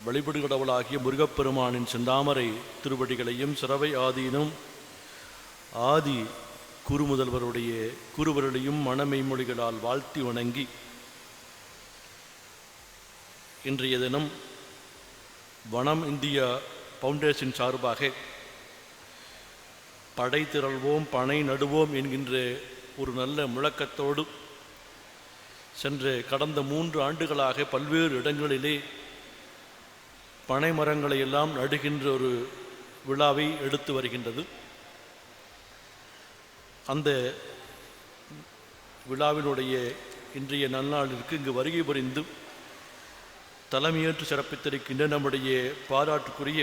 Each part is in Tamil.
வழிபடு கடவுளாகிய முருகப்பெருமானின் செந்தாமரை திருவடிகளையும் சிறவை ஆதீனும் ஆதி குருமுதல்வருடைய குருவருடையும் மனமெய்மொழிகளால் வாழ்த்தி வணங்கி இன்றைய தினம் வனம் இந்தியா பவுண்டேஷன் சார்பாக படை திரள்வோம் பனை நடுவோம் என்கின்ற ஒரு நல்ல முழக்கத்தோடு சென்ற கடந்த மூன்று ஆண்டுகளாக பல்வேறு இடங்களிலே பனை மரங்களை எல்லாம் நடுகின்ற ஒரு விழாவை எடுத்து வருகின்றது. அந்த விழாவினுடைய இன்றைய நன்னாளிற்கு இங்கு வருகை புரிந்து தலைமையேற்று சிறப்பித்திருக்கின்ற நம்முடைய பாராட்டுக்குரிய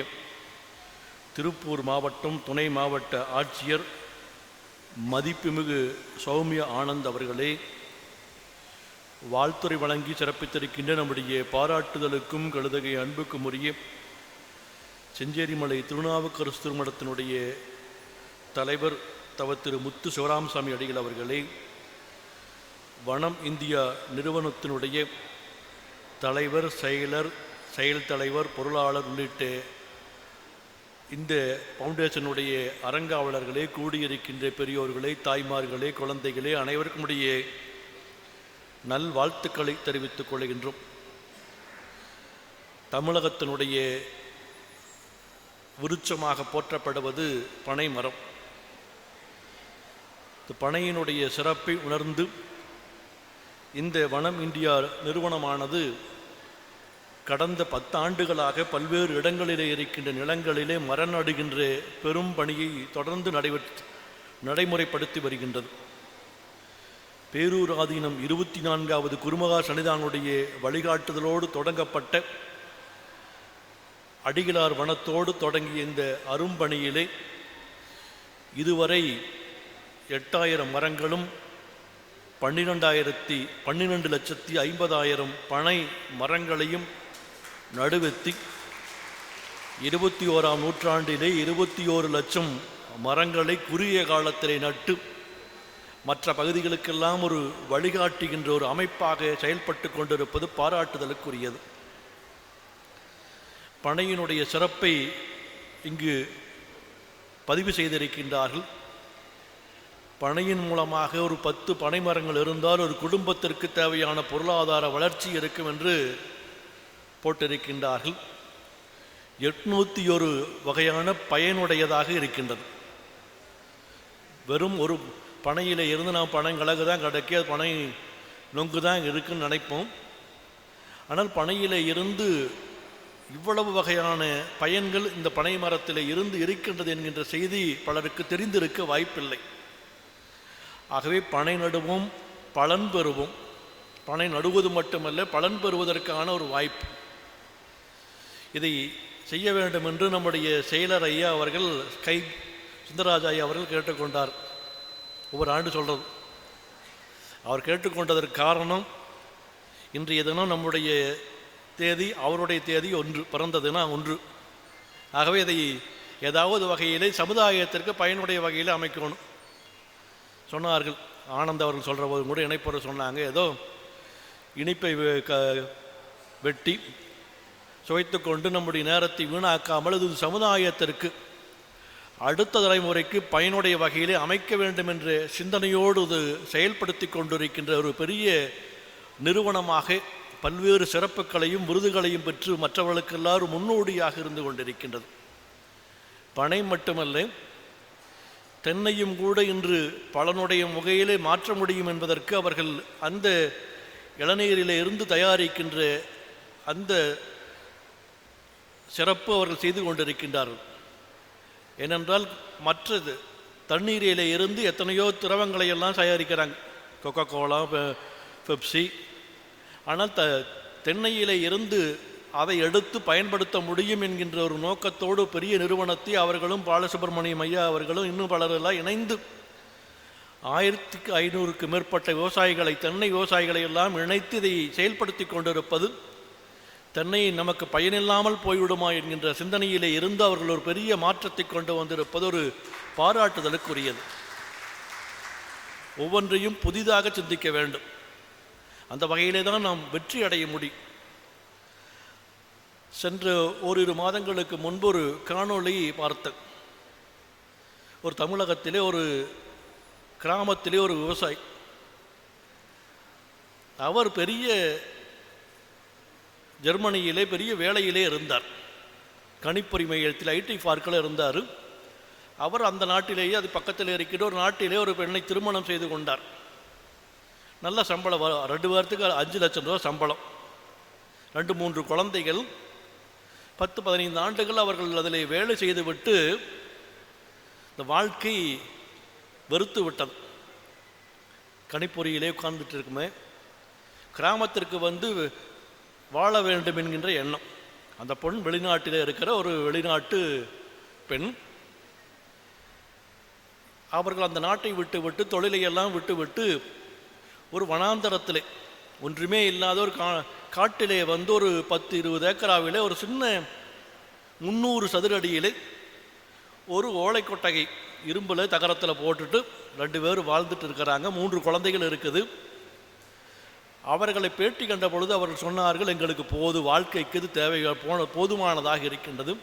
திருப்பூர் மாவட்டம் துணை மாவட்ட ஆட்சியர் மதிப்புமிகு சௌமிய ஆனந்த் அவர்களே வாழ்த்துறை வழங்கி சிறப்பித்திருக்கின்ற நம்முடைய பாராட்டுதலுக்கும் கழுதகை அன்புக்கும் உரிய செஞ்சேரிமலை திருநாவுக்கரசு திருமணத்தினுடைய தலைவர் தவ திரு முத்து சிவராமசாமி அடிகள் அவர்களே வனம் இந்தியா நிறுவனத்தினுடைய தலைவர் செயலர் செயல் தலைவர் பொருளாளர் உள்ளிட்ட இந்த ஃபவுண்டேஷனுடைய அரங்காவலர்களே கூடியிருக்கின்ற பெரியோர்களே தாய்மார்களே குழந்தைகளே அனைவருக்குமுடைய நல்வாழ்த்துக்களை நல் வாழ்த்துக்களை தெரிவித்துக் கொள்கின்றோம். தமிழகத்தினுடைய விருட்சமாக போற்றப்படுவது பனை மரம் இந்த பனையினுடைய சிறப்பை உணர்ந்து இந்த வனம் இந்தியா நிறுவனமானது கடந்த பத்தாண்டுகளாக பல்வேறு இடங்களிலே இருக்கின்ற நிலங்களிலே மரம் நடுகின்ற பெரும் பணியை தொடர்ந்து நடைபெற்று நடைமுறைப்படுத்தி வருகின்றது. பேரூராதீனம் இருபத்தி நான்காவது குருமகா சன்னிதானுடைய வழிகாட்டுதலோடு தொடங்கப்பட்ட அடிகளார் வனத்தோடு தொடங்கிய இந்த அரும்பணியிலே இதுவரை எட்டாயிரம் மரங்களும் பன்னிரெண்டாயிரத்தி பன்னிரெண்டு லட்சத்தி ஐம்பதாயிரம் பனை மரங்களையும் நடுவெத்தி இருபத்தி ஓராம் நூற்றாண்டிலே இருபத்தி ஓரு லட்சம் மரங்களை குறுகிய காலத்திலே நட்டு மற்ற பகுதிகளுக்கெல்லாம் ஒரு வழிகாட்டுகின்ற ஒரு அமைப்பாக செயல்பட்டு கொண்டிருப்பது பாராட்டுதலுக்குரியது. பனையினுடைய சிறப்பை இங்கு பதிவு செய்திருக்கின்றார்கள். பனையின் மூலமாக ஒரு பத்து பனை மரங்கள் இருந்தால் ஒரு குடும்பத்திற்கு தேவையான பொருளாதார வளர்ச்சி இருக்கும் என்று போட்டிருக்கின்றார்கள். எட்நூற்றி ஒரு வகையான பயனுடையதாக இருக்கின்றது. வெறும் ஒரு பனையில் இருந்து நாம் பணம் கலகு தான் கிடைக்கி அது பனை நொங்கு தான் இருக்குன்னு நினைப்போம். ஆனால் பனையில் இருந்து இவ்வளவு வகையான பயன்கள் இந்த பனை மரத்தில் இருந்து இருக்கின்றது என்கின்ற செய்தி பலருக்கு தெரிந்திருக்க வாய்ப்பில்லை. ஆகவே பனை நடுவோம் பலன் பெறுவோம். பனை நடுவது மட்டுமல்ல பலன் பெறுவதற்கான ஒரு வாய்ப்பு. இதை செய்ய வேண்டும் என்று நம்முடைய செயலர் ஐயா அவர்கள் கை சுந்தரராஜ ஐயா அவர்கள் கேட்டுக்கொண்டார். ஒவ்வொரு ஆண்டு சொல்கிறது அவர் கேட்டுக்கொண்டதற்கு காரணம் இன்றைய தினம் நம்முடைய தேதி அவருடைய தேதி ஒன்று பிறந்த தினம் ஒன்று. ஆகவே இதை ஏதாவது வகையிலே சமுதாயத்திற்கு பயனுடைய வகையில் அமைக்கணும். சொன்னார்கள் ஆனந்த் அவர்கள் சொல்கிற போது கூட இணைப்போட சொன்னாங்க ஏதோ இனிப்பை வெ- க- வெட்டி சுவைத்து கொண்டு நம்முடைய நேரத்தை வீணாக்காமல் இது சமுதாயத்திற்கு அடுத்த தலைமுறைக்கு பயனுடைய வகையிலே அமைக்க வேண்டும் என்ற சிந்தனையோடு இது செயல்படுத்தி கொண்டிருக்கின்ற ஒரு பெரிய நிறுவனமாக பல்வேறு சிறப்புகளையும் விருதுகளையும் பெற்று மற்றவர்களுக்கு எல்லாரும் முன்னோடியாக இருந்து கொண்டிருக்கின்றது. பனை மட்டுமல்ல தென்னையும் கூட இன்று பலனுடைய முகையிலே மாற்ற முடியும் என்பதற்கு அவர்கள் அந்த இளநீரிலே இருந்து தயாரிக்கின்ற அந்த சிறப்பு அவர்கள் செய்து கொண்டிருக்கின்றார்கள். ஏனென்றால் மற்றது தண்ணீரில் இருந்து எத்தனையோ திரவங்களை எல்லாம் தயாரிக்கிறாங்க. கொக்கோ கோலா பெப்சி ஆனால் த தென்னையில இருந்து அதை எடுத்து பயன்படுத்த முடியும் என்கின்ற ஒரு நோக்கத்தோடு பெரிய நிறுவனத்தை அவர்களும் பாலசுப்ரமணியம் ஐயா அவர்களும் இன்னும் பலரெல்லாம் இணைந்து ஆயிரத்துக்கு ஐநூறுக்கு மேற்பட்ட விவசாயிகளை தென்னை விவசாயிகளை எல்லாம் இணைத்து இதை செயல்படுத்தி கொண்டிருப்பது தென்னை நமக்கு பயனில்லாமல் போய்விடுமா என்கின்ற சிந்தனையிலே இருந்து அவர்கள் ஒரு பெரிய மாற்றத்தை கொண்டு வந்திருப்பது ஒரு பாராட்டுதலுக்குரியது. ஒவ்வொன்றையும் புதிதாக சிந்திக்க வேண்டும். அந்த வகையிலே தான் நாம் வெற்றி அடைய முடியும் சென்ற ஓரிரு மாதங்களுக்கு முன்பு ஒரு காணொளி பார்த்தேன். ஒரு தமிழகத்திலே ஒரு கிராமத்திலே ஒரு விவசாயி. அவர் பெரிய ஜெர்மனியிலே பெரிய வேலையிலே இருந்தார். கணிப்பொறி மையத்தில் ஐடி பார்க்கில் இருந்தார். அவர் அந்த நாட்டிலேயே அது பக்கத்தில் இருக்கிற ஒரு நாட்டிலே ஒரு பெண்ணை திருமணம் செய்து கொண்டார். நல்ல சம்பளம் ரெண்டு வாரத்துக்கு அஞ்சு லட்சம் ரூபா சம்பளம். ரெண்டு மூன்று குழந்தைகள். பத்து பதினைந்து ஆண்டுகள் அவர்கள் அதில் வேலை செய்துவிட்டு இந்த வாழ்க்கை வெறுத்து விட்டது. கணிப்பொறியிலே உட்கார்ந்துட்டு இருக்குமே. கிராமத்திற்கு வந்து வாழ வேண்டும் என்கின்ற எண்ணம். அந்த பொண் வெளிநாட்டில் இருக்கிற ஒரு வெளிநாட்டு பெண் அவர்கள் அந்த நாட்டை விட்டு விட்டு தொழிலையெல்லாம் விட்டு விட்டு ஒரு வனாந்தரத்திலே ஒன்றுமே இல்லாத ஒரு கா காட்டிலே வந்து ஒரு பத்து இருபது ஏக்கராவிலே ஒரு சின்ன முந்நூறு சதுரடியிலே ஒரு ஓலை கொட்டகை இரும்பில் தகரத்தில் போட்டுட்டு ரெண்டு பேரும் வாழ்ந்துட்டு இருக்கிறாங்க. மூன்று குழந்தைகள் இருக்குது. அவர்களை பேட்டி கண்ட பொழுது அவர்கள் சொன்னார்கள் எங்களுக்கு போது வாழ்க்கைக்கு இது தேவை போன போதுமானதாக இருக்கின்றது.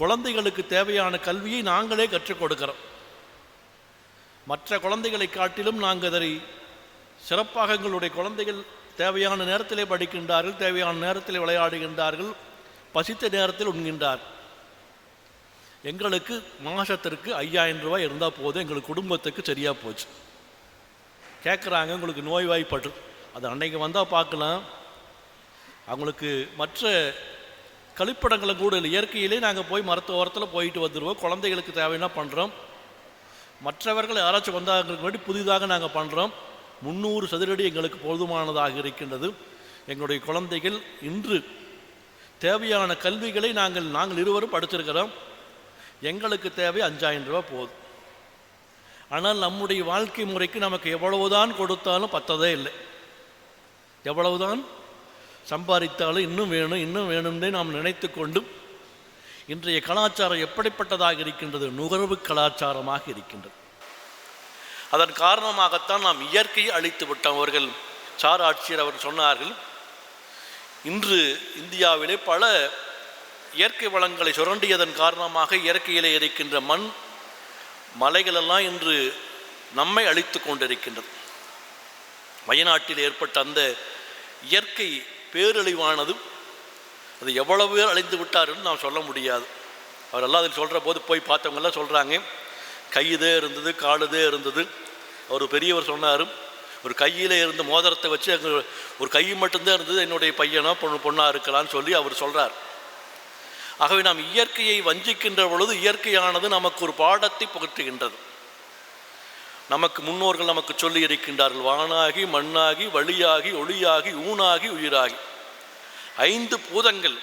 குழந்தைகளுக்கு தேவையான கல்வியை நாங்களே கற்றுக் கொடுக்கிறோம். மற்ற குழந்தைகளை காட்டிலும் நாங்கள் அதை சிறப்பாக எங்களுடைய குழந்தைகள் தேவையான நேரத்திலே படிக்கின்றார்கள் தேவையான நேரத்தில் விளையாடுகின்றார்கள் பசித்த நேரத்தில் உண்கின்றார். எங்களுக்கு மாதத்திற்கு ஐயாயிரம் ரூபாய் இருந்தால் போதும் எங்களுக்கு குடும்பத்துக்கு சரியாக போச்சு. கேட்குறாங்க உங்களுக்கு நோய்வாய்ப்பட்டு அது அன்னைக்கு வந்தால் பார்க்கலாம். அவங்களுக்கு மற்ற கழிப்படங்களை கூட இல்லை. இயற்கையிலே நாங்கள் போய் மருத்துவ ஓரத்தில் போயிட்டு வந்துடுவோம் குழந்தைகளுக்கு தேவைன்னா பண்ணுறோம் மற்றவர்கள் யாராச்சும் வந்தாங்களுக்கு வேண்டி புதிதாக நாங்கள் பண்ணுறோம் முந்நூறு சதுரடி எங்களுக்கு போதுமானதாக இருக்கின்றது. எங்களுடைய குழந்தைகள் இன்று தேவையான கல்விகளை நாங்கள் நாங்கள் இருவரும் படிச்சிருக்கிறோம். எங்களுக்கு தேவை அஞ்சாயிரம் ரூபாய் போதும். ஆனால் நம்முடைய வாழ்க்கை முறைக்கு நமக்கு எவ்வளவுதான் கொடுத்தாலும் பத்ததே இல்லை. எவ்வளவுதான் சம்பாதித்தாலும் இன்னும் வேணும் இன்னும் வேணும்னே நாம் நினைத்து கொண்டும் இன்றைய கலாச்சாரம் எப்படிப்பட்டதாக இருக்கின்றது? நுகர்வு கலாச்சாரமாக இருக்கின்றது. அதன் காரணமாகத்தான் நாம் இயற்கையை அழித்து விட்டோம். அவர்கள் சார் ஆட்சியர் அவர் சொன்னார்கள் இன்று இந்தியாவிலே பல இயற்கை வளங்களை சுரண்டியதன் காரணமாக இயற்கையிலே இருக்கின்ற மண் மலைகளெல்லாம் இன்று நம்மை அழித்து கொண்டிருக்கின்றது. வயநாட்டில் ஏற்பட்ட அந்த இயற்கை பேரழிவானது அது எவ்வளவு பேர் அழிந்து விட்டாருன்னு நாம் சொல்ல முடியாது. அவர் எல்லாம் அதில் சொல்கிற போது போய் பார்த்தவங்கெல்லாம் சொல்கிறாங்க கையுதே இருந்தது காலுதே இருந்தது. அவர் பெரியவர் சொன்னார் ஒரு கையில் இருந்த மோதிரத்தை வச்சு அங்கே ஒரு கை மட்டும்தான் இருந்தது என்னுடைய பையனோ பொண்ணு பொண்ணாக இருக்கலாம்னு சொல்லி அவர் சொல்கிறார் ஆகவே நாம் இயற்கையை வஞ்சிக்கின்ற பொழுது இயற்கையானது நமக்கு ஒரு பாடத்தை புகட்டுகின்றது. நமக்கு முன்னோர்கள் நமக்கு சொல்லி இருக்கின்றார்கள் வானாகி மண்ணாகி வழியாகி ஒளியாகி ஊனாகி உயிராகி. ஐந்து பூதங்கள்.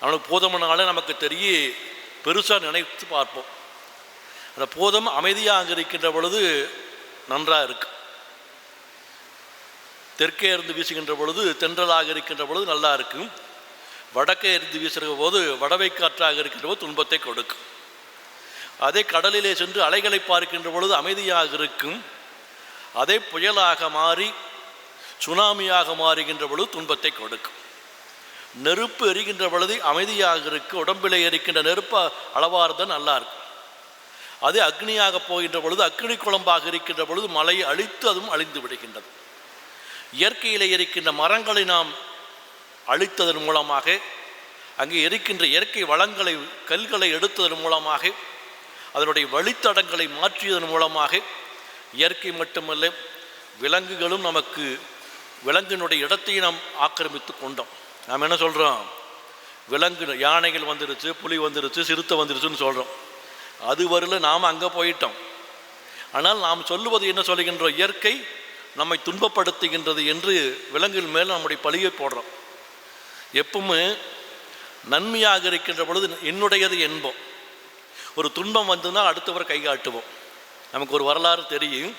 அவனுக்கு பூதம்னால நமக்கு தெரிய பெருசாக நினைத்து பார்ப்போம். அந்த பூதம் அமைதியாக இருக்கின்ற பொழுது நன்றாக இருக்கு. தெற்கே இருந்து வீசுகின்ற பொழுது தென்றலாக இருக்கின்ற பொழுது நல்லா இருக்கும். வடக்கே இருந்து வீசுகிற போது வடவை காற்றாக இருக்கின்ற போது துன்பத்தை கொடுக்கும். அதே கடலிலே சென்று அலைகளை பார்க்கின்ற பொழுது அமைதியாக இருக்கும். அதே புயலாக மாறி சுனாமியாக மாறுகின்ற பொழுது துன்பத்தை கொடுக்கும். நெருப்பு எரிகின்ற பொழுது அமைதியாக இருக்கு உடம்பிலே எரிக்கின்ற நெருப்பு அளவார்தான் நல்லா இருக்கும். அதே அக்னியாக போகின்ற பொழுது அக்னி குழம்பாக இருக்கின்ற பொழுது மலையை அழித்து அதுவும் அழிந்து விடுகின்றது. இயற்கையிலே இருக்கின்ற மரங்களை நாம் அழித்ததன் மூலமாக அங்கே இருக்கின்ற இயற்கை வளங்களை கல்களை எடுத்ததன் மூலமாக அதனுடைய வழித்தடங்களை மாற்றியதன் மூலமாக இயற்கை மட்டுமல்ல விலங்குகளும் நமக்கு விலங்கினுடைய இடத்தை நாம் ஆக்கிரமித்து கொண்டோம். நாம் என்ன சொல்கிறோம் விலங்கு யானைகள் வந்துருச்சு புலி வந்துருச்சு சிறுத்தை வந்துருச்சுன்னு சொல்கிறோம் அது வரல நாம் அங்கே போயிட்டோம். ஆனால் நாம் சொல்லுவது என்ன சொல்லுகின்றோம் இயற்கை நம்மை துன்பப்படுத்துகின்றது என்று விலங்குகள் மேல் நம்முடைய பழியை போடுறோம். எப்பவுமே நன்மையாக இருக்கின்ற பொழுது என்னுடையது என்போம். ஒரு துன்பம் வந்துன்னா அடுத்தவர் கை காட்டுவோம். நமக்கு ஒரு வரலாறு தெரியும்.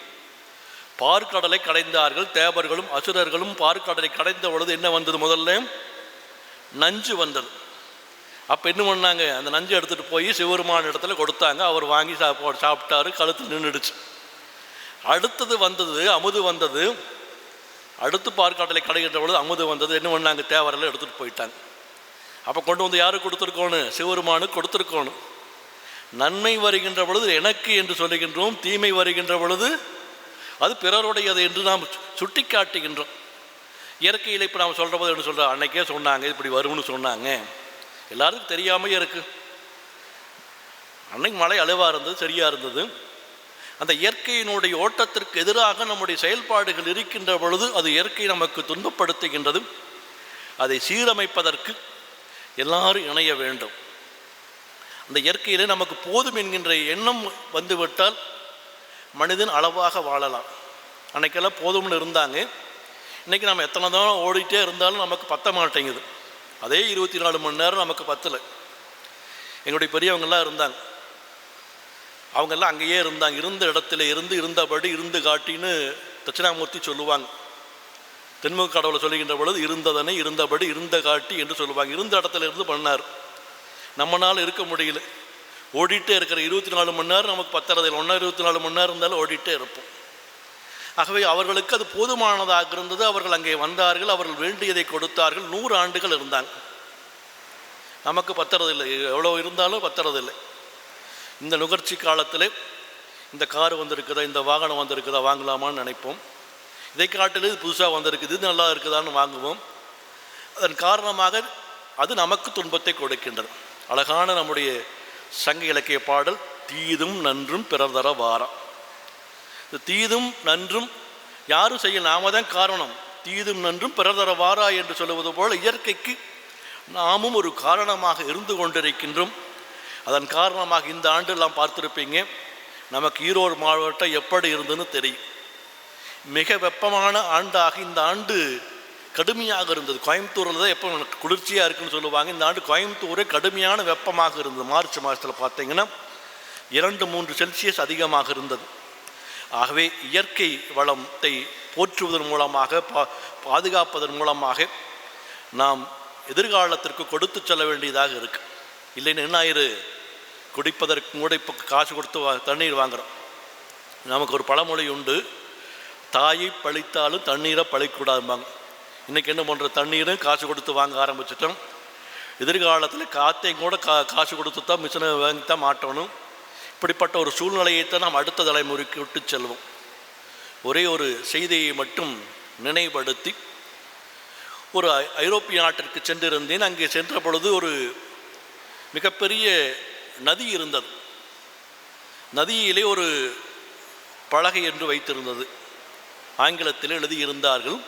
பார்க்கடலை கடைந்தார்கள் தேவர்களும் அசுரர்களும் பார்க்கடலை கடைந்த பொழுது என்ன வந்தது முதல்ல? நஞ்சு வந்தது. அப்போ என்ன பண்ணாங்க? அந்த நஞ்சு எடுத்துகிட்டு போய் சிவருமான இடத்துல கொடுத்தாங்க. அவர் வாங்கி சாப்பா சாப்பிட்டாரு கழுத்து நின்றுடுச்சு. அடுத்தது வந்தது அமுது வந்தது. அடுத்து பார்க்காட்டலை கடைகின்ற பொழுது அமுது வந்தது. என்ன பண்ணாங்க? தேவரெல்லாம் எடுத்துகிட்டு போயிட்டாங்க. அப்போ கொண்டு வந்து யாருக்கு கொடுத்துருக்கோணும் சிவருமானுக்கு கொடுத்துருக்கோணும் நன்மை வருகின்ற பொழுது எனக்கு என்று சொல்லுகின்றோம் தீமை வருகின்ற பொழுது அது பிறருடையது என்று நாம் சுட்டி காட்டுகின்றோம் இயற்கையில் இப்போ நாம் சொல்கிற போது என்ன சொல்கிறோம் அன்னைக்கே சொன்னாங்க இப்படி வரும்னு சொன்னாங்க. எல்லாருக்கும் தெரியாமையே இருக்கு. அன்னைக்கு மழை அளவாக இருந்தது சரியாக இருந்தது. அந்த இயற்கையினுடைய ஓட்டத்திற்கு எதிராக நம்முடைய செயல்பாடுகள் இருக்கின்ற பொழுது அது இயற்கை நமக்கு துன்பப்படுத்துகின்றது. அதை சீரமைப்பதற்கு எல்லாரும் இணைய வேண்டும். அந்த இயற்கையில் நமக்கு போதும் என்கின்ற எண்ணம் வந்துவிட்டால் மனிதன் அளவாக வாழலாம். அன்னைக்கெல்லாம் போதும்னு இருந்தாங்க. இன்றைக்கி நம்ம எத்தனை தான் ஓடிட்டே இருந்தாலும் நமக்கு பத்த மாட்டேங்குது. அதே இருபத்தி நாலு மணி நேரம் நமக்கு பத்தலை. எங்களுடைய பெரியவங்கெல்லாம் இருந்தாங்க. அவங்கெல்லாம் அங்கேயே இருந்தாங்க. இருந்த இடத்துல இருந்து இருந்தபடி இருந்து காட்டின்னு தட்சிணாமூர்த்தி சொல்லுவாங்க. தென்முக கடவுளை சொல்லுகின்ற பொழுது இருந்ததனை இருந்தபடி இருந்த காட்டி என்று சொல்லுவாங்க. இருந்த இடத்துல இருந்து பண்ணார். நம்மளால் இருக்க முடியல. ஓடிட்டே இருக்கிற இருபத்தி நாலு மணி நேரம் நமக்கு பத்தறதில் ஒன்றா இருபத்தி நாலு மணி நேரம் இருந்தாலும் ஓடிட்டே இருப்போம். ஆகவே அவர்களுக்கு அது போதுமானதாக இருந்தது. அவர்கள் அங்கே வந்தார்கள். அவர்கள் வேண்டியதை கொடுத்தார்கள். நூறு ஆண்டுகள் இருந்தாங்க. நமக்கு பத்துறதில்லை. எவ்வளோ இருந்தாலும் பத்துறதில்லை. இந்த நுகர்ச்சி காலத்தில் இந்த கார் வந்திருக்குதா? இந்த வாகனம் வந்திருக்குதா? வாங்கலாமான்னு நினைப்போம். இதை காட்டிலே இது புதுசாக வந்திருக்குது. இது நல்லா இருக்குதான்னு வாங்குவோம். அதன் காரணமாக அது நமக்கு துன்பத்தை கொடுக்கின்றது. அழகான நம்முடைய சங்க இலக்கிய பாடல் தீதும் நன்றும் பிறர் தர வாரம் இந்த தீதும் நன்றும் யாரும் செய்ய நாம தான் காரணம். தீதும் நன்றும் பிறர் தர வாரா என்று சொல்லுவது போல இயற்கைக்கு நாமும் ஒரு காரணமாக இருந்து கொண்டிருக்கின்றோம். அதன் காரணமாக இந்த ஆண்டு எல்லாம் பார்த்துருப்பீங்க. நமக்கு ஈரோடு மாவட்டம் எப்படி இருந்ததுன்னு தெரியும். மிக வெப்பமான ஆண்டாக இந்த ஆண்டு கடுமையாக இருந்தது. கோயம்புத்தூரில் தான் எப்போ குளிர்ச்சியாக இருக்குன்னு சொல்லுவாங்க. இந்த ஆண்டு கோயம்புத்தூரே கடுமையான வெப்பமாக இருந்தது. மார்ச் மாதத்தில் பார்த்தீங்கன்னா இரண்டு மூன்று செல்சியஸ் அதிகமாக இருந்தது. ஆகவே இயற்கை வளத்தை போற்றுவதன் மூலமாக பா பாதுகாப்பதன் மூலமாக நாம் எதிர்காலத்திற்கு கொடுத்து செல்ல வேண்டியதாக இருக்கு. இல்லைன்னு என்ன ஆயிரு குடிப்பதற்கு கூட இப்போ காசு கொடுத்து வா தண்ணீர் வாங்குறோம். நமக்கு ஒரு பழமொழி உண்டு. தாயை பழித்தாலும் தண்ணீரை பழிக்கூடாதும்பாங்க இன்றைக்கி என்ன பண்ணுற தண்ணீரும் காசு கொடுத்து வாங்க ஆரம்பிச்சிட்டோம். எதிர்காலத்தில் காற்றையும் கூட கா காசு கொடுத்து தான் மிஷினை வாங்கி தான் மாட்டணும். இப்படிப்பட்ட ஒரு சூழ்நிலையைத்தான் நாம் அடுத்த தலைமுறைக்கு விட்டு செல்வோம். ஒரே ஒரு செய்தியை மட்டும் நினைவுபடுத்தி ஒரு ஐ- ஐரோப்பிய நாட்டிற்கு சென்றிருந்தேன். அங்கே சென்ற பொழுது ஒரு மிகப்பெரிய நதி இருந்தது. நதியிலே ஒரு பலகை என்று வைத்திருந்தது. ஆங்கிலத்தில் எழுதியிருந்தார்கள்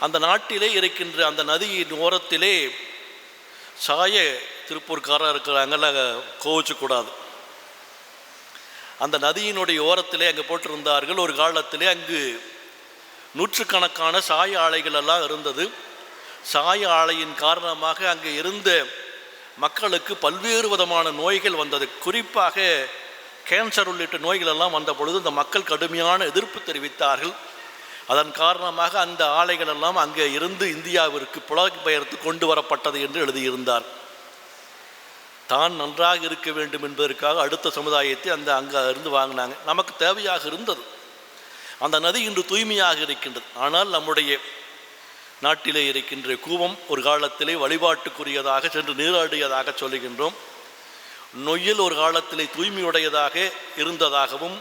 அந்த நாட்டிலே இருக்கின்ற அந்த நதியின் ஓரத்திலே சாய திருப்பூர்காரர் இருக்கிறாங்கல்ல கோவிச்சக்கூடாது அந்த நதியினுடைய ஓரத்திலே அங்கே போட்டிருந்தார்கள். ஒரு காலத்திலே அங்கு நூற்றுக்கணக்கான சாய ஆலைகள் எல்லாம் இருந்தது. சாய ஆலையின் காரணமாக அங்கே இருந்த மக்களுக்கு பல்வேறு விதமான நோய்கள் வந்தது. குறிப்பாக கேன்சர் உள்ளிட்ட நோய்கள் எல்லாம் வந்த பொழுது இந்த மக்கள் கடுமையான எதிர்ப்பு தெரிவித்தார்கள். அதன் காரணமாக அந்த ஆலைகள் எல்லாம் அங்கே இருந்து இந்தியாவிற்கு புலப்பெயர்த்து கொண்டு வரப்பட்டது என்று எழுதியிருந்தார். தான் நன்றாக இருக்க வேண்டும் என்பதற்காக அடுத்த சமுதாயத்தை அந்த அங்கே இருந்து வாங்கினாங்க. நமக்கு தேவையாக இருந்தது. அந்த நதி இன்று தூய்மையாக இருக்கின்றது. ஆனால் நம்முடைய நாட்டிலே இருக்கின்ற கூவம் ஒரு காலத்திலே வழிபாட்டுக்குரியதாக சென்று நீராடியதாக சொல்லுகின்றோம் நொய்யில் ஒரு காலத்திலே தூய்மையுடையதாக இருந்ததாகவும்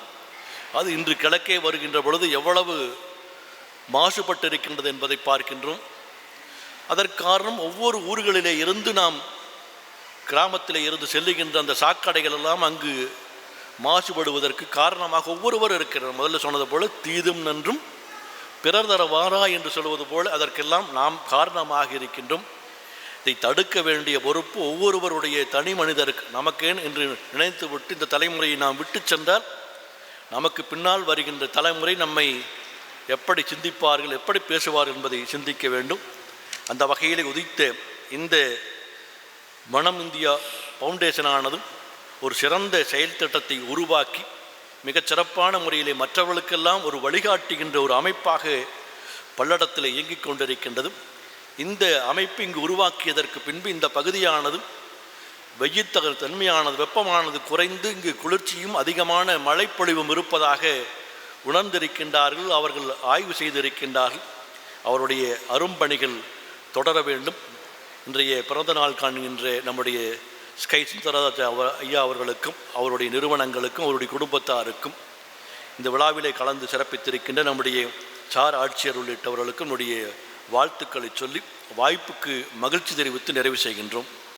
அது இன்று கிழக்கே வருகின்ற பொழுது எவ்வளவு மாசுபட்டிருக்கின்றது என்பதை பார்க்கின்றோம். அதற்காரணம் ஒவ்வொரு ஊர்களிலே இருந்து நாம் கிராமத்தில் இருந்து செல்லுகின்ற அந்த சாக்கடைகள் எல்லாம் அங்கு மாசுபடுவதற்கு காரணமாக ஒவ்வொருவர் இருக்கிறார். முதல்ல சொன்னது போல தீதும் நன்றும் பிறர் தர வாரா என்று சொல்வது போல் அதற்கெல்லாம் நாம் காரணமாக இருக்கின்றோம். இதை தடுக்க வேண்டிய பொறுப்பு ஒவ்வொருவருடைய தனி மனிதருக்கு. நமக்கேன் என்று நினைத்து விட்டு இந்த தலைமுறையை நாம் விட்டு சென்றால் நமக்கு பின்னால் வருகின்ற தலைமுறை நம்மை எப்படி சிந்திப்பார்கள் எப்படி பேசுவார்கள் என்பதை சிந்திக்க வேண்டும். அந்த வகையில் உதித்த இந்த மனம் இந்தியா ஃபவுண்டேஷனானதும் ஒரு சிறந்த செயல் திட்டத்தை உருவாக்கி மிகச் சிறப்பான முறையிலே மற்றவர்களுக்கெல்லாம் ஒரு வழிகாட்டுகின்ற ஒரு அமைப்பாக பல்லடத்தில் இயங்கிக் கொண்டிருக்கின்றது. இந்த அமைப்பு இங்கு உருவாக்கியதற்கு பின்பு இந்த பகுதியானது வெய்யத்தக தன்மையானது வெப்பமானது குறைந்து இங்கு குளிர்ச்சியும் அதிகமான மழைப்பொழிவும் இருப்பதாக உணர்ந்திருக்கின்றார்கள் அவர்கள் ஆய்வு செய்திருக்கின்றார்கள். அவருடைய அரும்பணிகள் தொடர வேண்டும். இன்றைய பிறந்த நாள் காண்கின்ற நம்முடைய ஸ்கை சுந்தரராஜ அவர் ஐயா அவர்களுக்கும் அவருடைய நிறுவனங்களுக்கும் அவருடைய குடும்பத்தாருக்கும் இந்த விழாவிலே கலந்து சிறப்பித்திருக்கின்ற நம்முடைய சார் ஆட்சியர் உள்ளிட்டவர்களுக்கும் நம்முடைய வாழ்த்துக்களை சொல்லி வாய்ப்புக்கு மகிழ்ச்சி தெரிவித்து நிறைவு செய்கின்றோம்.